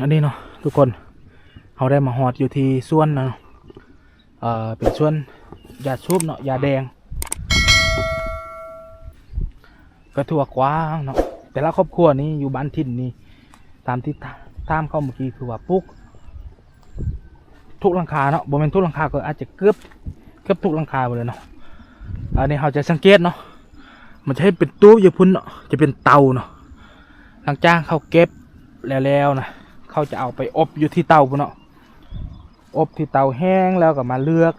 อันนี้เนาะทุกคนเขาได้มาหอดอยู่ที่สวนนะเนาะเอ่อเป็นส่วนยาสูบเนาะยาแดง ก็ทั่วกว้างเนาะแต่ละครอบครัวนี้อยู่บ้านถิ่นนี่ตามที่ตามเข้าเมื่อกี้คือว่าปลูกทุกหลังคาเนาะบ่แม่นทุกหลังคาก็อาจจะเกือบเกือบทุกหลังคาไปเลยเนาะอันนี้เราจะสังเกตเนาะมันจะให้เป็นตู้อยู่พุ่นเนาะจะเป็นเตาเนาะหลังจากเขาเก็บแล้วๆนะ เขาจะเอาไปอบอยู่ที่เตาพุ่นเนาะอบที่เตาแห้งแล้วก็มาเลือก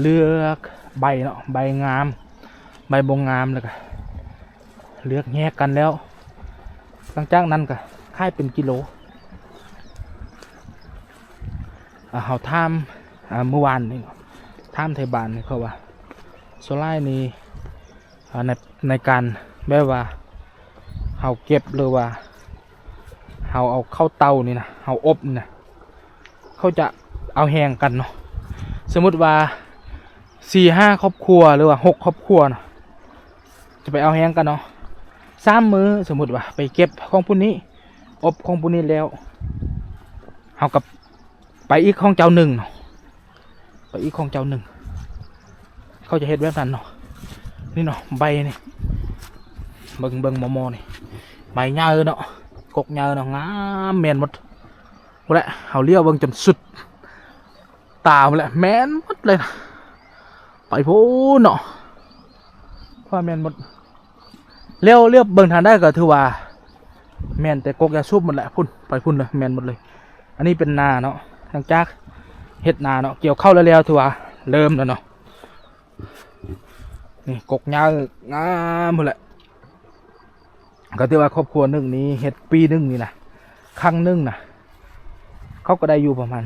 เลือกใบเนาะใบงาม ใบบงงามแล้วก็เลือกแยกกันแล้วหลังจากนั้นก็ค่ายเป็นกิโลเขาทามเมื่อวานนี่เนาะทามไทยบานนี่เขาว่าโซล่านี่ในในการแบบว่าเขาเก็บหรือว่า เขาเอาเข้าเตานี่นะเขาอบนี่นะเขาจะเอาแหงกันเนาะสมมุติว่าสี่ห้าครอบครัวหรือว่าหกครอบครัวเนาะจะไปเอาแหงกันเนาะสามมือสมมติว่าไปเก็บของผู้นี้ อบของผู้นี้แล้วเอากับไปอีกของเจ้าหนึ่งเนาะไปอีกของเจ้าหนึ่ง เขาจะเห็ดแบบนั้นเนาะนี่เนาะใบนี่เบิงเบิงมอมอนี่ใบเงาเนาะ กกเงาเนาะงามแมนหมดหมดแหละเขาเลี้ยวเบิงจนสุด ตาหมดแหละแมนหมดเลยนะไปพูนเนาะว่าแมนหมดเลี้ยวเลี้ยวเบิ่งทางได้ก็ถือว่า แมนแต่กกยาสูบหมดแหละพุ่นไปพุ่นเลยแมนหมดเลย อันนี้เป็นนาเนาะทางจากเฮ็ดนาเนาะเกี่ยวเข้าวแล้วๆถือว่าเริ่มแล้วเนาะนี่กกยางามหมดแหละ ก็ถือว่าครอบครัวหนึ่งนี้เฮ็ดปีหนึ่งนี่นะครั้งหนึ่งนะเขาก็ได้อยู่ประมาณ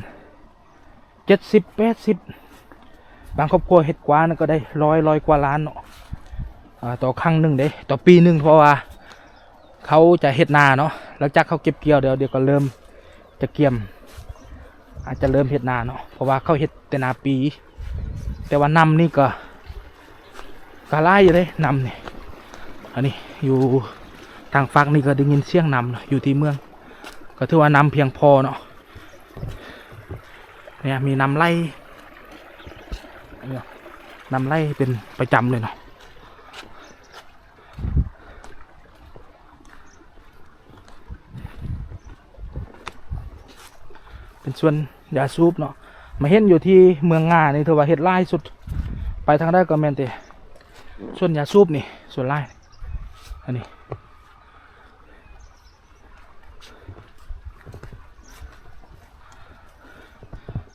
เจ็ดสิบแปดสิบบางครอบครัวเฮ็ดกว่านะก็ได้ร้อยร้อยกว่าล้านเนาะต่อครั้งหนึ่งเด้ต่อปีหนึ่งเพราะว่าเขาจะเฮ็ดนาเนาะหลังจากเขาเก็บเกี่ยวเดี๋ยวเดี๋ยวก็เริ่มจะเกี่ยม อาจจะเริ่มเฮ็ดนาเนาะเพราะว่าเขาเฮ็ดแต่นาปี แต่ว่านำนี่ก็กะไล่อยู่เลยนำเนี่ยอันนี้อยู่างฝักนี่ก็ได้ยินเสียงนำเนาะอยู่ที่เมือง ก็ถือว่านำเพียงพอเนาะเนี่ยมีนำไล่นี่ยนำไล่เป็นประจำเลยเนาะเป็นส่วนยาสูบเนาะมาเห็นอยู่ที่เมืองงานี่ถือว่าเห็ดไล่สุด ไปทางได้ก็แมนเตส่วนยาสูบนี่ส่วนไล่อันนี้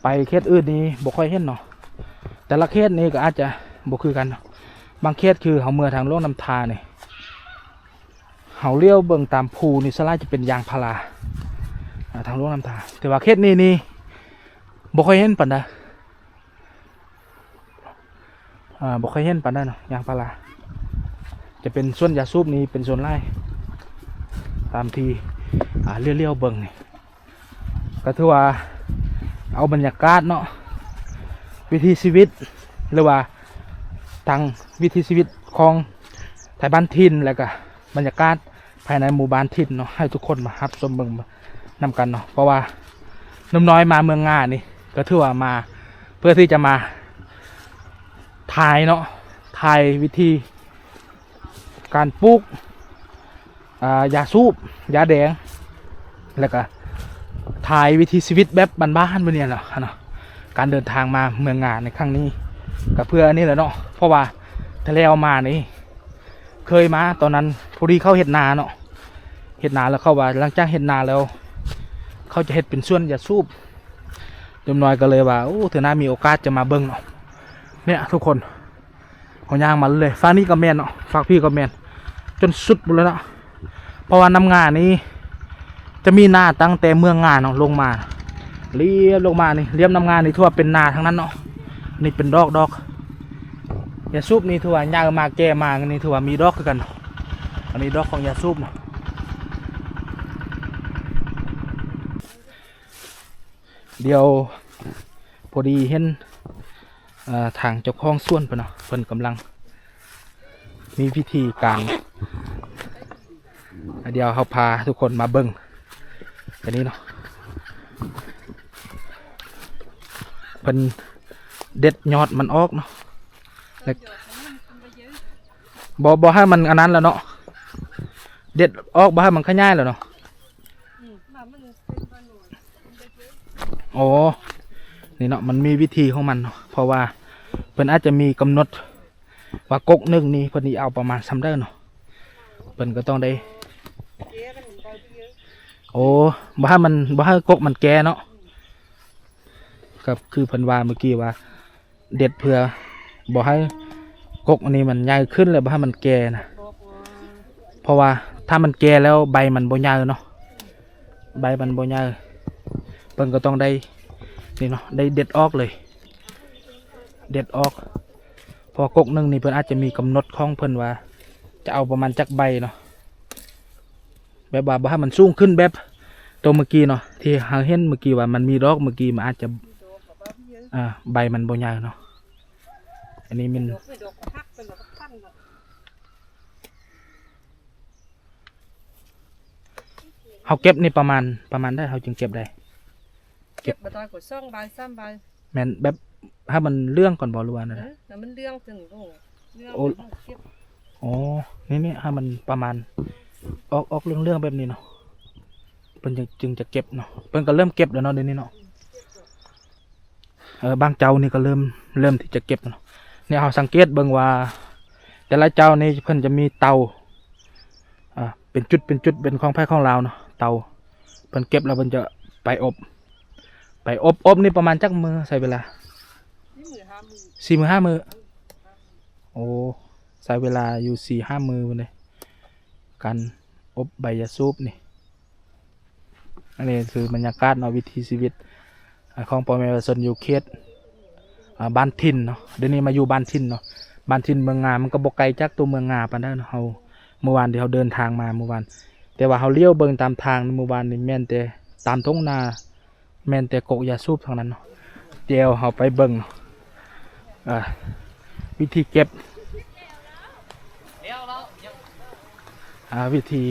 ไปเขตอื่นนี่บ่ค่อยเห็นเนาะแต่ละเขตนี่ก็อาจจะบ่คือกัน บางเขตคือเขาเมือทางโลกน้ำทาเนี่ยเขาเลี้ยวเบิ่งตามภูนี่สลายจะเป็นยางพาราทางลวงน้ำตาแต่ว่าเขตนี้นี่บ่ค่อยเห็นปานใดอ่าบ่ค่อยเห็นปานใดเนาะยางพาราจะเป็นส่วนยาสูบนี้เป็นส่วนไร่ตามที่อ่าเลี้ยวเบิ่งนี่ก็ถือว่า เอาบรรยากาศเนาะวิถีชีวิตหรือว่าทางวิถีชีวิตของไทยบ้านทินแล้วก็บรรยากาศภายในหมู่บ้านทินเนาะให้ทุกคนมารับชมเบิ่งนำกันเนาะเพราะว่านุ่มน้อยมาเมืองงานี่ก็ถือว่ามาเพื่อที่จะมาถ่ายเนาะถ่ายวิธี การปลูกยาสูบยาแดงแล้วก็ ถ่ายวิธีชีวิตแบบบ้านๆไปเนี่ยเนาะเนาะการเดินทางมาเมืองงานในครั้งนี้ก็เพื่ออันนี้แหละเนาะเพราะว่าทะเลเอามานี่ เคยมาตอนนั้นพอดีเข้าเห็ดนาเนาะเห็ดนาแล้วเข้าว่าหลังจากเห็ดนาแล้ว เขาจะเห็ดเป็นส่วนยาสูบจำน้อยก็เลยว่าโอ้เถอหน้ามีโอกาสจะมาเบิ้งเนาะเนี่ยทุกคนเขาย่างมาเลยฝากนี่ก็แมนเนาะฝากพี่ก็แมนจนสุดหมดแล้วเนาะเพราะว่าน้ำงานนี้ จะมีนาตั้งแต่เมืองงานเนาะลงมาเลี้ยบลงมานี่เลี้ยบน้ำงานนี่ทั่วเป็นนาทั้งนั้นเนาะนี่เป็นดอกดอกยาสูบนี่ทั่วยางมาแก่มานี่ทั่วมีดอกกัน อันนี้ดอกของยาสูบเนาะเดี๋ยวพอดีเห็นทางเจ้าของส่วนเพิ่นเนาะเพิ่นกำลัง มีพิธีการเดี๋ยวเขาพาทุกคนมาเบิ่ง อันนี้เนาะเพิ่นเด็ดยอดมันออกเนาะแล้วบ่บ่ให้มันอันนั้นแล้วเนาะเด็ดออกบ่ให้มันขยายแล้วเนาะโอ้นี่เนาะมันมีวิธีของมันเนาะเพราะว่าเพิ่นอาจจะมีกำหนดว่ากกนึงนี่เพิ่นนี่เอาประมาณซ้ำเด้เนาะเพิ่นก็ต้องได้ โอ้บ่ให้มันบ่ให้กกมันแก่เนาะกับคือเพิ่นว่าเมื่อกี้ว่า เด็ดเพื่อบ่ให้กกอันนี้มันใหญ่ขึ้นเลยบ่ให้มันแก่นะเพราะว่าถ้ามันแก่แล้วใบมันบ่ใหญ่เนาะใบมันบ่ใหญ่เพิ่นก็ต้องได้นี่เนาะได้เด็ดออกเลย เด็ดออก พอกกหนึงนี่เพิ่นอาจจะมีกำหนดของเพิ่นว่า จะเอาประมาณจักใบเนาะ แบบว่าบ่ให้มันสูงขึ้นแบบตัวเมื่อกี้เนาะที่เฮาเห็นเมื่อกี้ว่ามันมีดอกเมื่อกี้มันอาจจะอ่าใบมันบ่ใหญ่เนาะอันนี้มันดอกไม่ดอกก็พักเป็นดอกก็พันน่ะเฮาเก็บนี่ประมาณประมาณได้เฮาจึงเก็บได้เก็บมาตอนกดซ่องใบซ้ำใบแม่นแบบถ้ามันเรื่องก่อนบ่รู้ว่านั่นเอน่ะอแล้วมันเรื่องถึงโอ้เรื่องโอ้เก็บอ๋อนี่นี่ถ้ามันประมาณ ออกออกเรื่องเรื่องแบบนี้เนาะเพิ่นจึงจึงจะเก็บเนาะเพิ่นก็เริ่มเก็บแล้วเนาะเดี๋ยวนี้เนาะเออบางเจ้านี่ก็เริ่มเริ่มที่จะเก็บเนาะเนี่ยเฮาสังเกตเบิ่งว่า แต่ละเจ้านี่เพิ่นจะมีเตาอ่าเป็นจุดเป็นจุดเป็นของไผของลาวเนาะเตาเพิ่นเก็บแล้วเพิ่นจะไปอบ ไปอบอบนี่ประมาณจักมือใช้เวลานี่มือห้ามือสี่มือห้ามือโอ้ใช้เวลาอยู่สี่ห้ามือเลย การอบใบยาสูบนี่อันนี้คือบรรยากาศเนาะวิถีชีวิตของพ่อแม่ประชาชนอยู่เขตบ้านทินเนาะเดี๋ยวนี้มาอยู่บ้านทินเนาะบ้านทินเมืองงามันก็บกไกลจากตัวเมืองงาปานนั้นเนาะเฮาเมื่อวานที่เราเดินทางมาเมื่อวาน แต่ว่าเขาเลี้ยวเบิ่งตามทางเมื่อวานนี่แม่นแต่ตามท้องนาแม่นแต่กกยาสูบท่านั้นเนาะเดี๋ยวเขาไปเบิ่งเนาะอ่าวิธีเก็บอ่า วิธี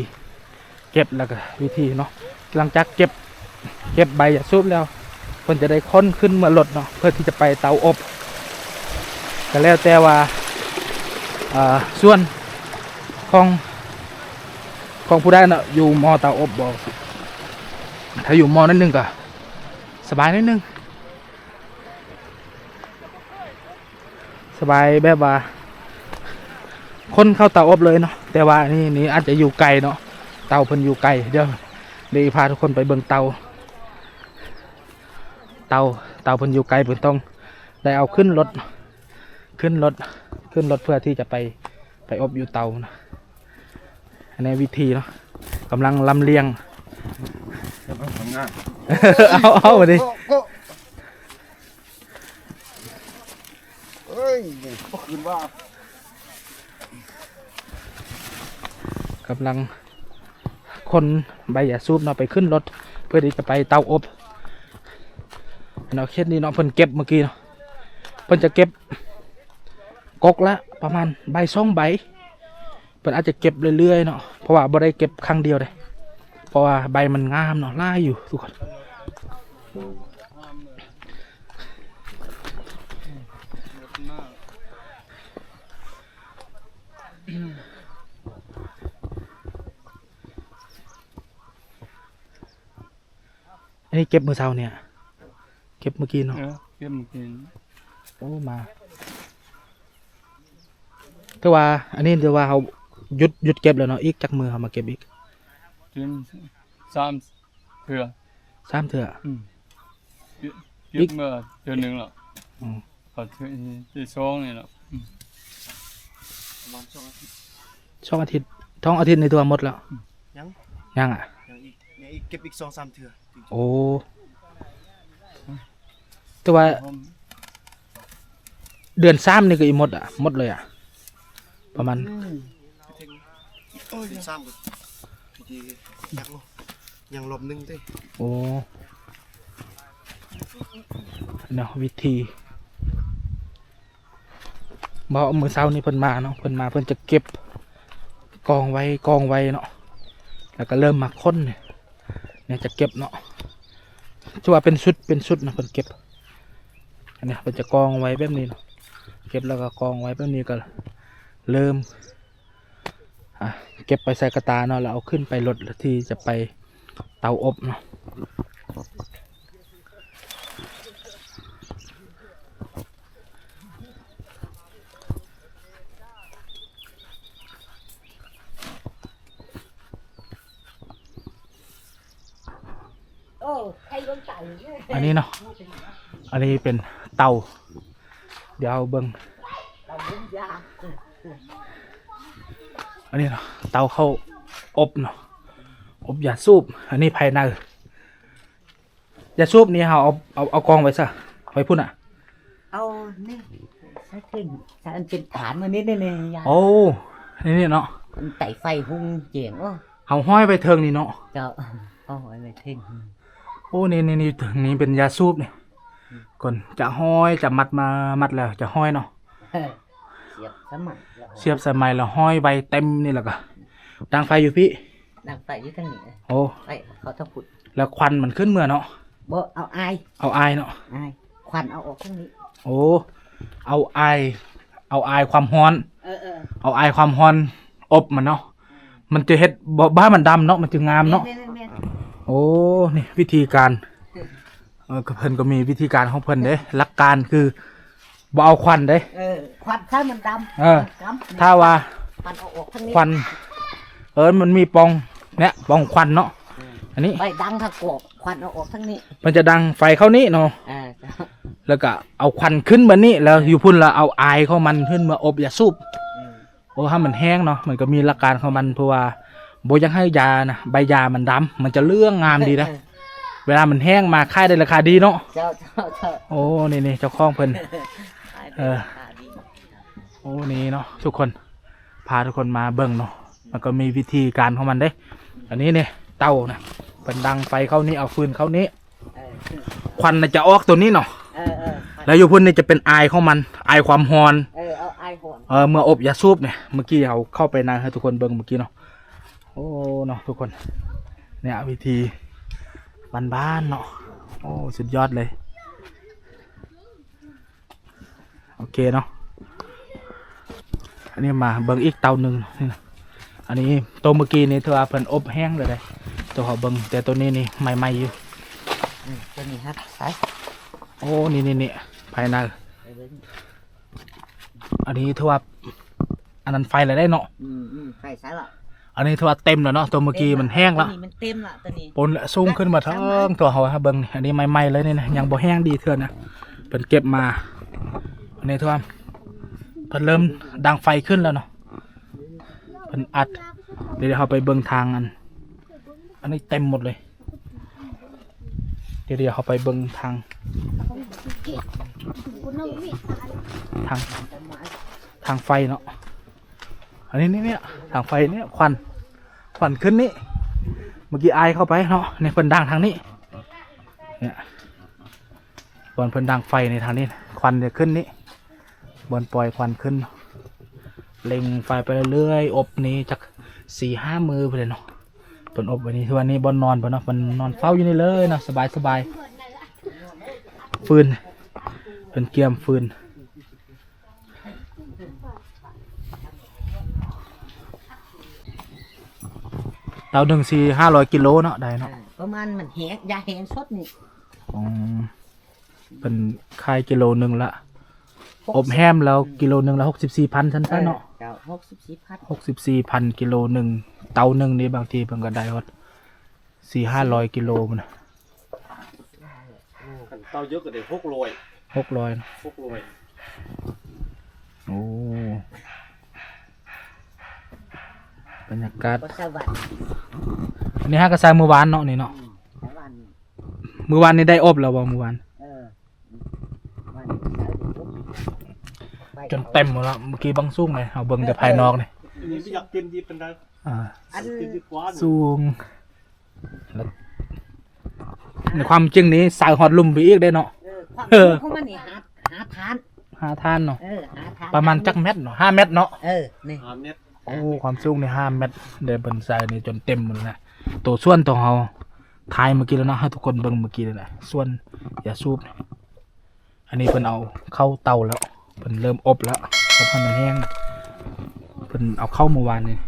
เก็บแล้วก็วิธีเนาะหลังจากเก็บเก็บใบยาสูบแล้วเพิ่นจะได้ค้นขึ้นมารถเนาะเพื่อที่จะไปเตาอบก็แล้วแต่ว่าส่วนของของผู้ได้เนาะอยู่มอเตาอบบอกถ้าอยู่มอนั่นหนึ่งก็สบายนิดนึงสบายแบบว่าคนเข้าเตาอบเลยเนาะ แต่ว่านี่นี่อาจจะอยู่ไกลเนาะเตาเพิ่นอยู่ไกลเดี๋ยวเดี๋ยวพาทุกคนไปเบิ่งเตาเตาเตาเพิ่นอยู่ไกลเพิ่นต้องได้เอาขึ้นรถขึ้นรถขึ้นรถเพื่อที่จะไปไปอบอยู่เตานะอันนี้วิธีเนาะกำลังลำเลียงเอาเอามาดิเอ้ยก็คืนว่า กำลังคนใบยาสูบเนาะไปขึ้นรถ เพื่อที่จะไปเตาอบเนาะเคสนี้เนาะเพิ่นเก็บเมื่อกี้เนาะเพิ่นจะเก็บกกละประมาณใบสองใบเพิ่นอาจจะเก็บเรื่อยๆเนาะเพราะว่าบ่ได้เก็บครั้งเดียวเลยเพราะว่าใบมันงามเนาะล่าอยู่ทุกคน อันนี้เก็บมือเช้าเนี่ย เก็บเมื่อกี้เนาะเออเก็บกินโอ้มาแต่ว่า อันนี้เดี๋ยวว่าเขาหยุดหยุดเก็บแล้วเนาะอีกจักมือเขามาเก็บอีกจนสามเถื่อสามเถื่ออืมเก็บอีกเมื่อเดือนหนึ่งแล้วอืมพอถึงที่สองนี่แล้วอืมประมาณสองอาทิตย์ช่องอาทิตย์ท้องอาทิตย์ในตัวหมดแล้วยังยังอะยัง อีกยังอีกเก็บอีกสองสามเถื่อถึงจะโอ้แต่ว่าผมเดือนสามนี่ก็อีหมดอะหมดเลยอะ ประมาณโอ้ยสามก็ทียักเนาะยังลบหนึ่งเต้โอ้เนาะวิธีบอกมือเช้านี่เพิ่นมาเนาะเพิ่นมาเพิ่นจะเก็บกองไว้กองไว้เนาะแล้วก็เริ่มมาค้นเนี่ย เนี่ยจะเก็บเนาะชัวาเป็นชุดเป็นชุดนะเพิ่นเก็บอันนี้เพิ่นจะกองไว้แบบนี้เนาะเก็บแล้วก็กองไว้แบบนี้ก็เริ่มอะเก็บไปใส่กระตาเนาะแล้วเอาขึ้นไปรถที่จะไปเตาอบเนาะ อ้ใครลงไก่เนี่ยอันนี้เนาะ อันนี้เป็นเตา เดี๋ยวเอาเบิ้งเราบุญยาอันนี้เนาะ เตาเข้าอบเนาะ อบยาสูบ อันนี้ภายในยาสูบนี่เราเอาเอาเอากองไว้ซะไว้พุ่นอะ เอานี่ใช้ขึ้นใช้อันเป็นฐานมันนิดนึงเลยยาโอ้ นี่นี่เนาะมันไต่ไฟหุงเจียงโอ้เอาห้อยไปเทิงนี่เนาะ เจ้าโอ้ยไม่ทิ้ง โอ้นี่นี่นี่ถึงนี้เป็นยาสูบนี่ก่อนจะห้อยจะมัดมามัดแล้วจะห้อยเนาะเออเสียบสมัครแล้วเสียบใส่ไม้แล้วห้อยใบเต็มนี่แหละก็ดังไฟอยู่พี่ดังไฟอยู่ทั้งนี้โอ้ไฟเขาต้องขุดแล้วควันมันขึ้นเมื่อเนาะบ่เอาอายเอาอายเนาะอายควันเอาออกทั้งนี้ โอ้เอาอายเอาอายความร้อนเออเออเอาอายความร้อนอบมันเนาะมันจะเฮ็ดบ่บ้านมันดำเนาะมันจะงามเนาะแม่แม่ โอ้นี่วิธีการเออก็เพิ่นก็มีวิธีการของเพิ่นเด้หลักการคือบ่เอาควันเด้ เออควันถ้ามันดำเออ ดำถ้าว่าควันเอาออกทั้งนี้ควัน เอิ้นมันมีปล่องเนี่ยปล่องควันเนาะอันนี้ไฟดังถ้ากอกควันเอาออกทั้งนี้มันจะดังไฟเข้านี้เนาะอ่าเจ้าแล้วก็เอาควันขึ้นมานี่แล้วอยู่พุ่นแล้วเอาอายเข้ามันขึ้นมาอบยาสูบอืมโอ้ถ้ามันแห้งเนาะมันก็มีหลักการของมันเพราะว่า โบอยังให้ยานะใบยามันดำมันจะเรื่องงามดีนะเวลามันแห้งมาค่ายได้ราคาดีเนาะเจ้าเจ้าเจ้าโอ้นี่นี่เจ้าของเพิ่นขายเออขายดีโอ้นี่เนาะทุกคนพาทุกคนมาเบิ่งเนาะมันก็มีวิธีการของมันเด้ อันนี้เนี่ยเตานะเป็นดังไฟเข้านี้เอาฟืนเข้านี้เออควันน่ะจะออกตัวนี้เนาะเออเออแล้วอยู่พุ่นนี่จะเป็นอายของมันอายความฮอนเออเอาไอโหนเออเมื่ออบยาสูบเนี่ยเมื่อกี้เอาเข้าไปนานให้ทุกคนเบิ่งเมื่อกี้เนาะโอ้เนาะทุกคน เนี่ยวิธีบ้านๆเนาะโอ้สุดยอดเลย โอเคเนาะอันนี้มาเบิ่งอีกเตาหนึ่งนี่นะอันนี้ตัวเมื่อกี้นี่เธอว่าเพิ่นอบแห้งเลยเลยตัวเขาเบิ่งแต่ตัวนี้นี่ใหม่ๆอยู่อืมตัวนี้ครับใส่โอ้นี่นี่นี่ภายในไปเบิ่งอันนี้เธอว่าอันนั้นไฟอะไรได้เนาะอืมอืมใส่ใส่ละ อันนี้เธอว่าเต็มแล้วเนาะตัวเมื่อกี้มันแห้งแล้วตัวนี้มันเต็มละตัวนี้ปนและสูงขึ้นมาทั้งตัวเขาฮะเบิ้งนี่อันนี้ใหม่ๆเลยนี่นะยังบ่แห้งดีเถื่อนนะเป็นเก็บมาอันนี้ทุกคนเพิ่นเริ่มดังไฟขึ้นแล้วเนาะเพิ่นอัดเดี๋ยวเราไปเบิ้งทางอัน อันนี้เต็มหมดเลย เดี๋ยวเดี๋ยวเขาไปเบิ้งทางทางทางไฟเนาะอันนี้นี่เนี่ยทางไฟเนี่ยควัน ควันขึ้นนี่เมื่อกี้ไอเข้าไปเนาะในเพิ่นดังทางนี้เนี่ยบอลเพิ่นดังไฟในทางนี้ควันจะขึ้นนี้บอลปล่อยควันขึ้น เล็งไฟไปเรื่อยๆอบนี้จากสี่ห้ามือไปเลยเนาะเพิ่นอบว้นี้ทุกวันนี้บอลนอนเพิ่นเนาะมันนอนเฝ้าอยู่นี่เลยเนาะสบายสบายฟืนเป็นเกียมฟืน เตาหนึ่งสี่ห้าร้อยกิโลเนาะได้เนาะอ่าประมาณมันแหงยาแหงสดนี่อ๋อเป็นขายกิโลหนึ่งละ อบแฮมแล้วกิโลหนึ่งละหกสิบสี่พันชั้นๆเนาะเจ้าหกสิบสี่พันหกสิบสี่พันกิโลหนึ่งเตาหนึ่งนี่บางทีเพิ่นก็ได้ฮอดสี่ห้าร้อยกิโลมันนะเตาเยอะก็ได้หกโลยหกร้อยหกโลยโอ้ บรรยากาศก็สวัสดิ์อันนี้ฮะกระซายเมื่อวานเนาะนี่เนาะสวัสดิ์เมื่อวานนี่ได้อบแล้วบ่เมื่อวาน เออวันเสาร์เดี๋ยวผมไปจนเต็มหมดแล้วเมื่อกี้บางซุ่งเลยเอาเบิ่งแต่ภายนอกเลยอันนี้ไม่อยากกินดีเป็นไรอ่าอันกินดีกว่าสูงแล้วในความจริงนี้สายฮอดลุ่มไปอีกได้เนาะ เออความเออ ของมันนี่หาหาทานห้าท่านเนาะ เออหาทานประมาณจักเม็ดเนาะห้าเม็ดเนาะ เออ นี่ หาเม็ดโอ้ความสูงนี่ห้าเม็ดเดินบนทรายนี่จนเต็มหมดแล้วนะตัวส่วนตัวเฮาทายเมื่อกี้แล้วนะให้ทุกคนเบิ่งเมื่อกี้เลยนะส่วนอย่าซูบนะอันนี้เพิ่นเอาเข้าเตาแล้วเพิ่นเริ่มอบแล้วอบให้มันแห้งเพิ่นเอาเข้าเมื่อวานนี่